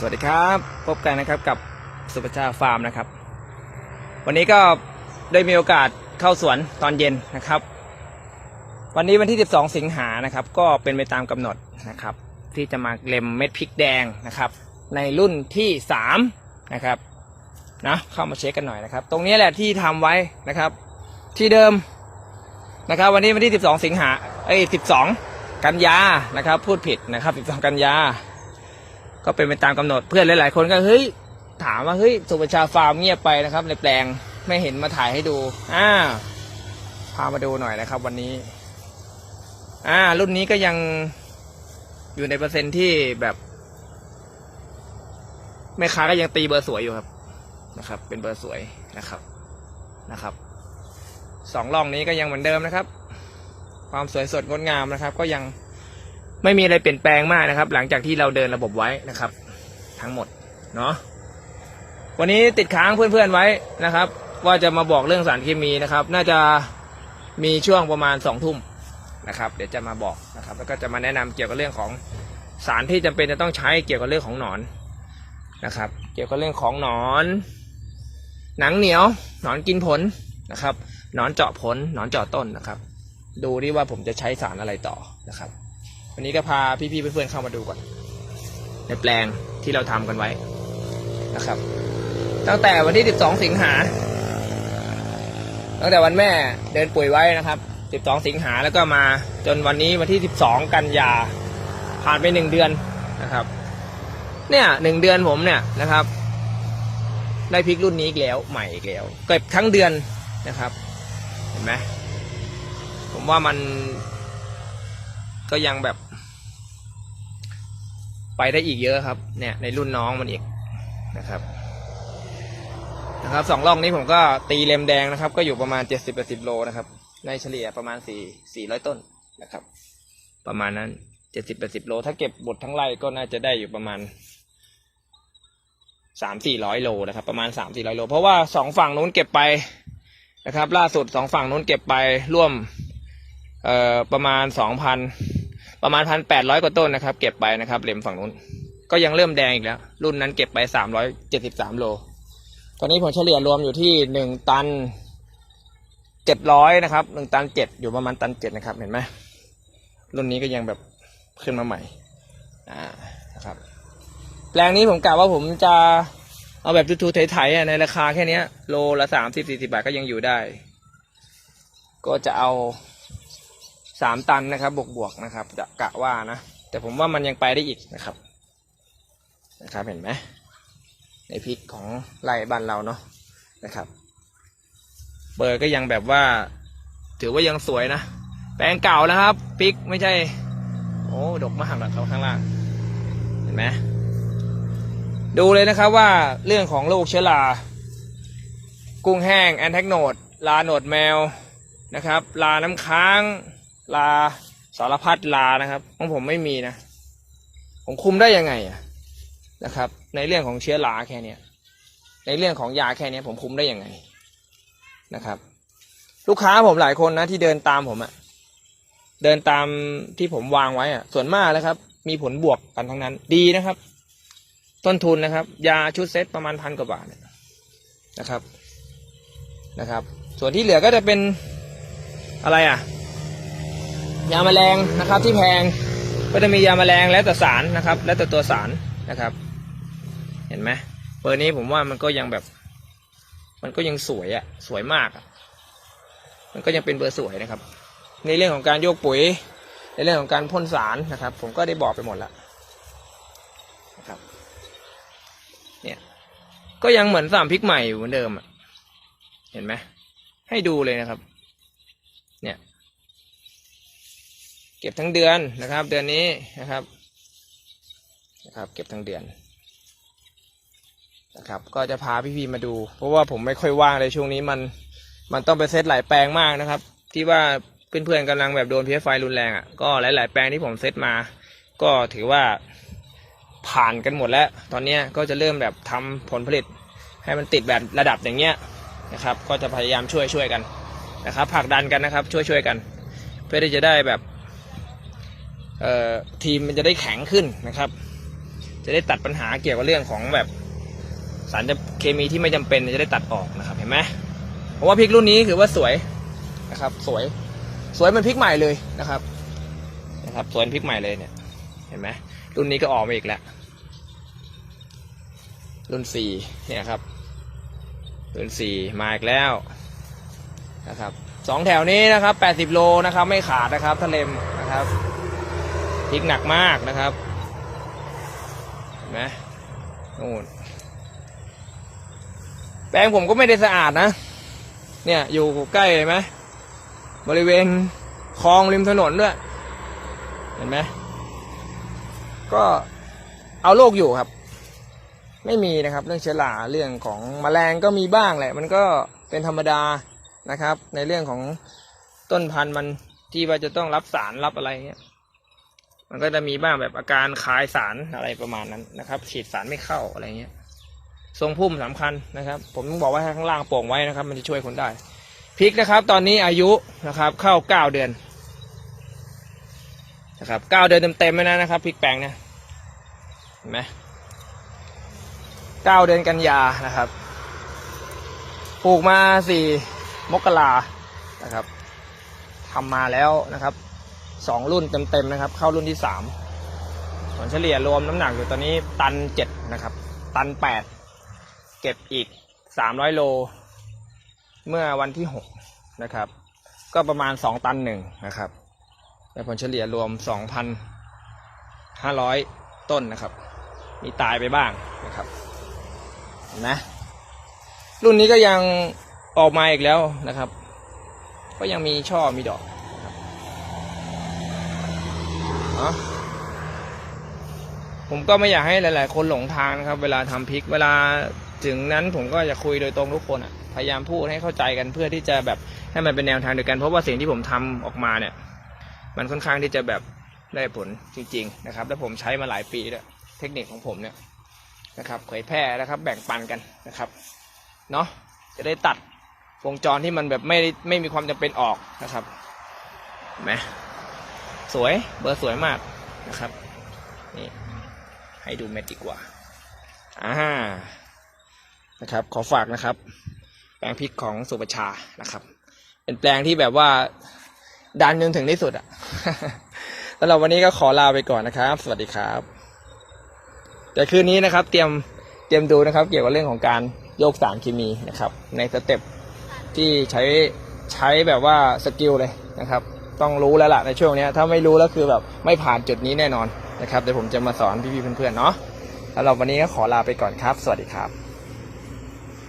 สวัสดีครับ พบกันนะครับกับสุภชาฟาร์มนะครับ วันนี้ก็ได้มีโอกาสเข้าสวนตอนเย็นนะครับ วันนี้วันที่ 12 สิงหานะครับ ก็เป็นไปตามกำหนดนะครับ ที่จะมาเล็มเม็ดพริกแดงนะครับ ในรุ่นที่3นะครับนะเข้ามาเช็คกันหน่อยนะครับ ตรงนี้แหละที่ทำไว้นะครับ ที่เดิมนะครับ วันนี้วันที่ 12 สิงหาเอ้ย 12 กันยานะครับ พูดผิดนะครับ 12 กันยา ก็เป็นไปตามกำหนดเพื่อนหลาย ๆ คนก็เฮ้ยถามว่าเฮ้ยสุประชาฟาร์มเงียบไปนะครับ ในแปลงไม่เห็นมาถ่ายให้ดูอ่าพามาดูหน่อยนะครับ วันนี้ อ่า รุ่นนี้ก็ยังอยู่ในเปอร์เซ็นต์ที่แบบแม่ค้าก็ยังตีเบอร์สวยอยู่ครับนะครับ เป็นเบอร์สวยนะครับนะครับสองล่องนี้ก็ยังเหมือนเดิมนะครับ ความสวยสดงดงามนะครับ ก็ยัง ไม่มีอะไรเปลี่ยนแปลงมากนะครับ หลังจากที่เราเดินระบบไว้นะครับ ทั้งหมดเนาะวันนี้ติดค้างเพื่อนๆไว้นะครับ ว่าจะมาบอกเรื่องสารเคมีนะครับ น่าจะมีช่วงประมาณสองทุ่มนะครับ เดี๋ยวจะมาบอกนะครับ แล้วก็จะมาแนะนำเกี่ยวกับเรื่องของสารที่จำเป็นจะต้องใช้เกี่ยวกับเรื่องของหนอนนะครับ เกี่ยวกับเรื่องของหนอน หนังเหนียวหนอนกินผลนะครับหนอนเจาะผลหนอนเจาะต้นนะครับ ดูดิว่าผมจะใช้สารอะไรต่อนะครับ วันนี้ก็พาพี่ๆเพื่อนๆเข้ามาดูก่อน ในแปลงที่เราทำกันไว้นะครับ ตั้งแต่วันที่ 12 สิงหา ตั้งแต่วันแม่เดินปุ๋ยไว้นะครับ 12 สิงหาแล้วก็มาจนวันนี้วันที่ 12 กันยาผ่านไปหนึ่งเดือนนะครับ เนี่ยหนึ่งเดือนผมเนี่ยนะครับ ได้พริกรุ่นนี้อีกแล้วใหม่อีกแล้วเก็บทั้งเดือนนะครับ เห็นไหมผมว่ามันก็ยังแบบ ไปได้อีกเยอะครับ เนี่ยในรุ่นน้องมันอีกนะครับนะครับสองล่องนี้ผมก็ตีเลมแดงนะครับ ก็อยู่ประมาณเจ็ดสิบแปดสิบโลนะครับในเฉลี่ยประมาณสี่สี่ร้อยต้นนะครับ ประมาณนั้นเจ็ดสิบแปดสิบโล ถ้าเก็บบดทั้งไร่ก็น่าจะได้อยู่ประมาณสามสี่ร้อยโลนะครับ ประมาณสามสี่ร้อยโล เพราะว่าสองฝั่งนู้นเก็บไปนะครับ ล่าสุดสองฝั่งนู้นเก็บไปร่วมเอ่อประมาณสองพัน ประมาณพันแปดร้อยกว่าต้นนะครับ เก็บไปนะครับเหลมฝั่งนู้น ก็ยังเริ่มแดงอีกแล้ว รุ่นนั้นเก็บไปสามร้อยเจ็ดสิบสามโล ตอนนี้ผมเฉลี่ยรวมอยู่ที่หนึ่งตันเจ็ดร้อยนะครับหนึ่งตันเจ็ดอยู่ประมาณตันเจ็ดนะครับ เห็นไหมรุ่นนี้ก็ยังแบบขึ้นมาใหม่อ่านะครับ แปลงนี้ผมกะว่าผมจะเอาแบบทูๆไถๆในราคาแค่นี้โลละสามสิบสี่สิบาทก็ยังอยู่ได้ ก็จะเอา สามตันนะครับ บวกบวกนะครับจะกะว่านะ แต่ผมว่ามันยังไปได้อีกนะครับ นะครับเห็นไหมในพริกของไร่บ้านเราเนาะนะครับ เบอร์ก็ยังแบบว่า ถือว่ายังสวยนะ แปลงเก่านะครับพริกไม่ใช่ โอ้ดกมากแบบเขาข้างล่าง เห็นไหมดูเลยนะครับว่าเรื่องของโรคเชื้อรา กุ้งแห้งแอนแทกโนดลาโนดแมวนะครับ ลาน้ำค้าง ลาสารพัดลานะครับของผมไม่มีนะ ผมคุมได้ยังไงอะนะครับ ในเรื่องของเชื้อราแค่เนี้ยในเรื่องของยาแค่เนี้ยผมคุมได้ยังไงนะครับ ลูกค้าผมหลายคนนะที่เดินตามผมอะเดินตามที่ผมวางไว้อะส่วนมากนะครับ มีผลบวกกันทั้งนั้น ดีนะครับ ต้นทุนนะครับ ยาชุดเซตประมาณพันกว่าบาทนนะครับนะครับ ส่วนที่เหลือก็จะเป็นอะไรอะ ยาแมลงนะครับที่แพงก็จะมียาแมลงแล้วแต่สารนะครับ แล้วแต่ตัวสารนะครับ เห็นไหมเบอร์นี้ผมว่ามันก็ยังแบบ มันก็ยังสวยอะสวยมากอะมันก็ยังเป็นเบอร์สวยนะครับ ในเรื่องของการโยกปุ๋ย ในเรื่องของการพ่นสารนะครับ ผมก็ได้บอกไปหมดแล้วนะครับเนี่ยก็ยังเหมือนสามพริกใหม่อยู่เหมือนเดิมอะเห็นไหมให้ดูเลยนะครับ เนี่ย เก็บทั้งเดือนนะครับ เดือนนี้นะครับนะครับ เก็บทั้งเดือนนะครับก็จะพาพี่ๆมาดู เพราะว่าผมไม่ค่อยว่างเลยช่วงนี้มันมันต้องไปเซตหลายแปลงมากนะครับ ที่ว่าเพื่อนๆกำลังแบบโดนเพี้ยไฟรุนแรงอะก็หลาย ๆ แปลงที่ผมเซตมา ก็ถือว่าผ่านกันหมดแล้ว ตอนเนี้ก็จะเริ่มแบบทำผลผลิต ให้มันติดแบบระดับอย่างเงี้ยนะครับ ก็จะพยายามช่วยช่วยกันนะครับผลักดันกันนะครับ ช่วยช่วยกัน เพื่อที่จะได้แบบ ทีมมันจะได้แข็งขึ้นนะครับ จะได้ตัดปัญหาเกี่ยวกับเรื่องของแบบสารเคมีที่ไม่จำเป็นจะได้ตัดออกนะครับเห็นไหมเพราะว่าพริกรุ่นนี้คือว่าสวยนะครับ สวยสวยเหมันพริกใหม่เลยนะครับนะครับสวยเป็นพริกใหม่เลยเนี่ย เห็นไหมรุ่นนี้ก็ออกมาอีกแล้ว รุ่นสี่เนี่ยครับ รุ่นสี่มาอีกแล้วนะครับสองแถวนี้นะครับแปดสิบโลนะครับ ไม่ขาดนะครับทะเลมนะครับ พริกหนักมากนะครับเห็นไหมนู่นแปลงผมก็ไม่ได้สะอาดนะ เนี่ยอยู่ใกล้เลยไหมบริเวณคลองริมถนนด้วย เห็นไหมก็เอาโรคอยู่ครับ ไม่มีนะครับ เรื่องเชื้อราเรื่องของแมลงก็มีบ้างแหละ มันก็เป็นธรรมดานะครับ ในเรื่องของต้นพันธุ์มันที่ว่าจะต้องรับสารรับอะไรเงี้ย มันก็จะมีบ้างแบบอาการคายสารอะไรประมาณนั้นนะครับ ฉีดสารไม่เข้าอะไรเงี้ย ทรงพุ่มสำคัญนะครับ ผมต้องบอกว่าข้างล่างโปร่งไว้นะครับ มันจะช่วยคนได้พริกนะครับ ตอนนี้อายุนะครับ เข้าเก้าเดือนนะครับเก้าเดือนเต็มๆเลยนะครับพริกแปลงเนี่ยเห็นไหมเก้าเดือนกันยานะครับปลูกมาสี่มกรานะครับทำมาแล้วนะครับ สองรุ่นเต็มๆนะครับ เข้ารุ่นที่สามผลเฉลี่ยรวมน้ำหนักอยู่ตอนนี้ตันเจ็ดนะครับ ตันแปดเก็บอีกสามร้อยโล เมื่อวันที่หกนะครับ ก็ประมาณสองตันหนึ่งนะครับในผลเฉลี่ยรวมสองพันห้าร้อยต้นนะครับ มีตายไปบ้างนะครับเห็นไหมรุ่นนี้ก็ยังออกมาอีกแล้วนะครับ ก็ยังมีช่อมีดอก นะผมก็ไม่อยากให้หลาย ๆ คนหลงทางนะครับ เวลาทำพริก เวลาถึงนั้นผมก็จะคุยโดยตรงทุกคนอะ พยายามพูดให้เข้าใจกันเพื่อที่จะแบบให้มันเป็นแนวทางเดียวกัน เพราะว่าสิ่งที่ผมทำออกมาเนี่ย มันค่อนข้างที่จะแบบได้ผลจริง ๆ นะครับ และผมใช้มาหลายปีแล้วเทคนิคของผมเนี่ยนะครับเผยแพร่นะครับแบ่งปันกันนะครับเนาะจะได้ตัดวงจรที่มันแบบไม่ไม่มีความจำเป็นออกนะครับไหม สวยเบอร์สวยมากนะครับนี่ให้ดูเม็ดดีกว่าอ่านะครับ ขอฝากนะครับ แปลงพริกของสุประชานะครับ เป็นแปลงที่แบบว่าดันจนถึงที่สุดอะสำหรับวันนี้ก็ขอลาไปก่อนนะครับ สวัสดีครับแต่คืนนี้นะครับ เตรียมเตรียมดูนะครับ เกี่ยวกับเรื่องของการโยกสารเคมีนะครับ ในสเต็ปที่ใช้ใช้แบบว่าสกิลเลยนะครับ ต้องรู้แล้วล่ะในช่วงนี้ถ้าไม่รู้แล้วคือแบบไม่ผ่านจุดนี้แน่นอนนะครับเดี๋ยวผมจะมาสอนพี่ๆเพื่อนๆเนาะสำหรับวันนี้ก็ขอลาไปก่อนครับ สวัสดีครับ